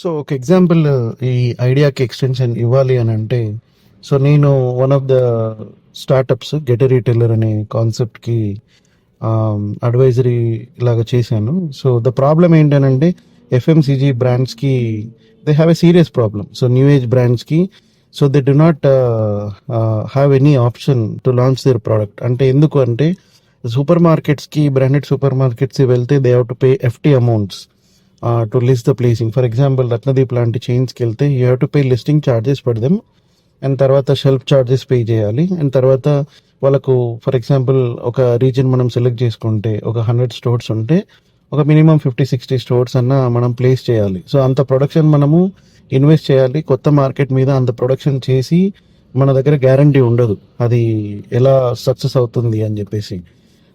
So ఒక example ఈ ఐడియాకి ఎక్స్టెన్షన్ ఇవ్వాలి అని అంటే సో నేను one of the startups get retailer అనే కాన్సెప్ట్కి అడ్వైజరీ um, లాగా చేశాను. సో ద ప్రాబ్లం ఏంటనంటే FMCG బ్రాండ్స్కి they have a serious problem so new age బ్రాండ్స్కి so they do not have any option to launch their product అంటే ఎందుకు అంటే super మార్కెట్స్కి branded super మార్కెట్స్కి వెళ్తే they have to pay hefty amounts to list the placing for example Ratnadeep లాంటి చైన్స్కి వెళ్తే you have to pay listing charges for them and తర్వాత షెల్ఫ్ ఛార్జెస్ పే చేయాలి అండ్ తర్వాత వాళ్ళకు ఫర్ ఎగ్జాంపుల్ ఒక రీజన్ మనం సెలెక్ట్ చేసుకుంటే ఒక హండ్రెడ్ స్టోర్స్ ఉంటే ఒక మినిమం ఫిఫ్టీ సిక్స్టీ స్టోర్స్ అన్న మనం ప్లేస్ చేయాలి సో అంత ప్రొడక్షన్ మనము ఇన్వెస్ట్ చేయాలి కొత్త మార్కెట్ మీద అంత ప్రొడక్షన్ చేసి మన దగ్గర గ్యారంటీ ఉండదు అది ఎలా సక్సెస్ అవుతుంది అని చెప్పేసి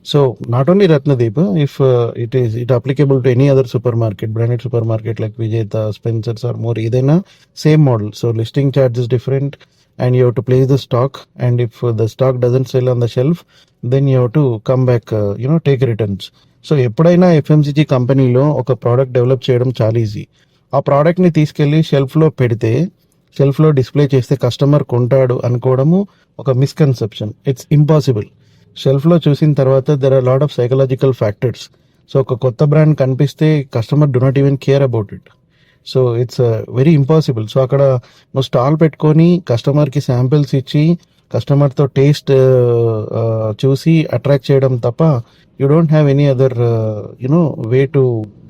so not only Ratnadeep if it is it applicable to any other super market branded super market like Vijetha Spencer's or More ఏదైనా same model so listing charges different and you have to place the stock and if the stock doesn't sell on the shelf then you to come back you know take returns so ఎప్పుడైనా FMCG కంపెనీలో ఒక product develop చేయడం చాలా easy ఆ ప్రోడక్ట్ని తీసుకెళ్ళి షెల్ఫ్లో పెడితే షెల్ఫ్లో display చేస్తే కస్టమర్ కొంటాడు అనుకోవడము ఒక మిస్కన్సెప్షన్ ఇట్స్ ఇంపాసిబుల్ షెల్ఫ్లో చూసిన తర్వాత there are lot of psychological factors so ఒక కొత్త బ్రాండ్ కనిపిస్తే customer do not even care about it so it's very impossible so అక్కడ నువ్వు స్టాల్ పెట్టుకొని కస్టమర్కి శాంపిల్స్ ఇచ్చి కస్టమర్తో టేస్ట్ uh, uh, చూసి అట్రాక్ట్ చేయడం తప్ప you don't have any other you know way to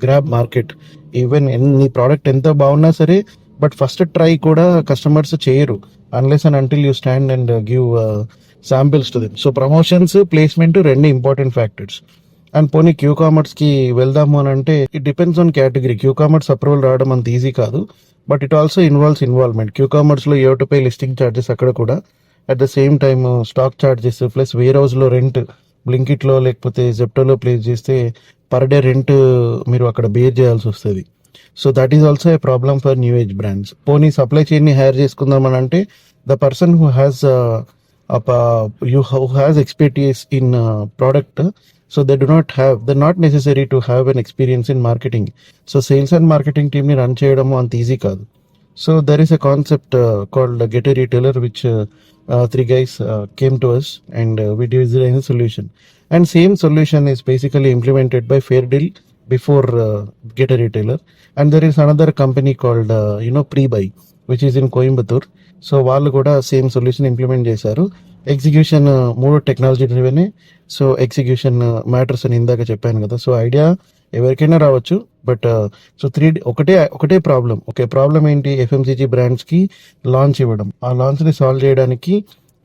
grab market even నీ ప్రోడక్ట్ ఎంత బాగున్నా సరే బట్ ఫస్ట్ ట్రై కూడా కస్టమర్స్ చేయరు. Unless and until you stand and give samples to them so promotions placement రెండు important factors and పోనీ queue కామర్స్కి వెళ్దాము అని అంటే it depends on category Q commerce approval రావడం అంత ఈజీ కాదు. But it also involves involvement Q కామర్స్లో a to pay listing charges అక్కడ కూడా. At the same time stock charges plus wear హౌస్లో రెంట్ బ్లింకిట్లో లేకపోతే జెప్టోలో ప్లేస్ చేస్తే పర్ డే రెంట్ మీరు అక్కడ బేర్ చేయాల్సి వస్తుంది. So that is also a problem for new age brands పోనీ సప్లై చైన్ని హైర్ చేసుకుందామని అంటే the person who has you who has expertise in product so they do not have the not necessary to have an experience in marketing so sales and marketing టీమ్ని run చేయడము అంత easy కాదు. So there is a concept called get a retailer which three guys came to us and we design solution and same solution is basically implemented by Fair Deal before get a retailer and there is another company called you know Pre Buy which is in Coimbatore so వాళ్ళు కూడా same solution implement చేశారు. Execution uh, మూడు technology డ్రివెనే so execution matters అని ఇందాక చెప్పాను కదా. So idea ఎవరికైనా రావచ్చు. బట్ సో త్రీ ఒకటే ఒకటే ప్రాబ్లం ఓకే ప్రాబ్లం ఏంటి? ఎఫ్ఎంసీజీ బ్రాండ్స్కి లాంచ్ ఇవ్వడం. ఆ లాంచ్ని సాల్వ్ చేయడానికి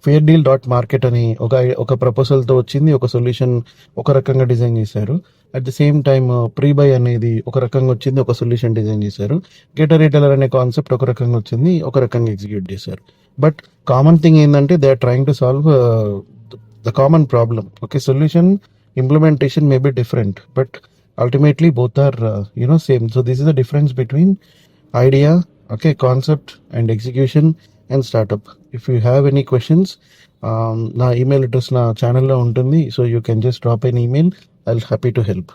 ఫేర్ డీల్ డాట్ మార్కెట్ అని ఒక ఒక ప్రపోజల్తో వచ్చింది ఒక సొల్యూషన్ ఒక రకంగా డిజైన్ చేశారు. At the same time pre buy అనేది ఒక రకంగా వచ్చింది ఒక సొల్యూషన్ డిజైన్ చేశారు. గెటర్ రిటైలర్ అనే కాన్సెప్ట్ ఒక రకంగా వచ్చింది ఒక రకంగా ఎగ్జిక్యూట్ చేశారు. బట్ కామన్ థింగ్ ఏంటంటే they are trying to solve the common problem okay solution implementation may be different but ultimately both are you know same so this is the difference between idea okay concept and execution and startup if you have any questions నా email address నా ఛానల్లో ఉంటుంది. So you can just drop an email I happy to help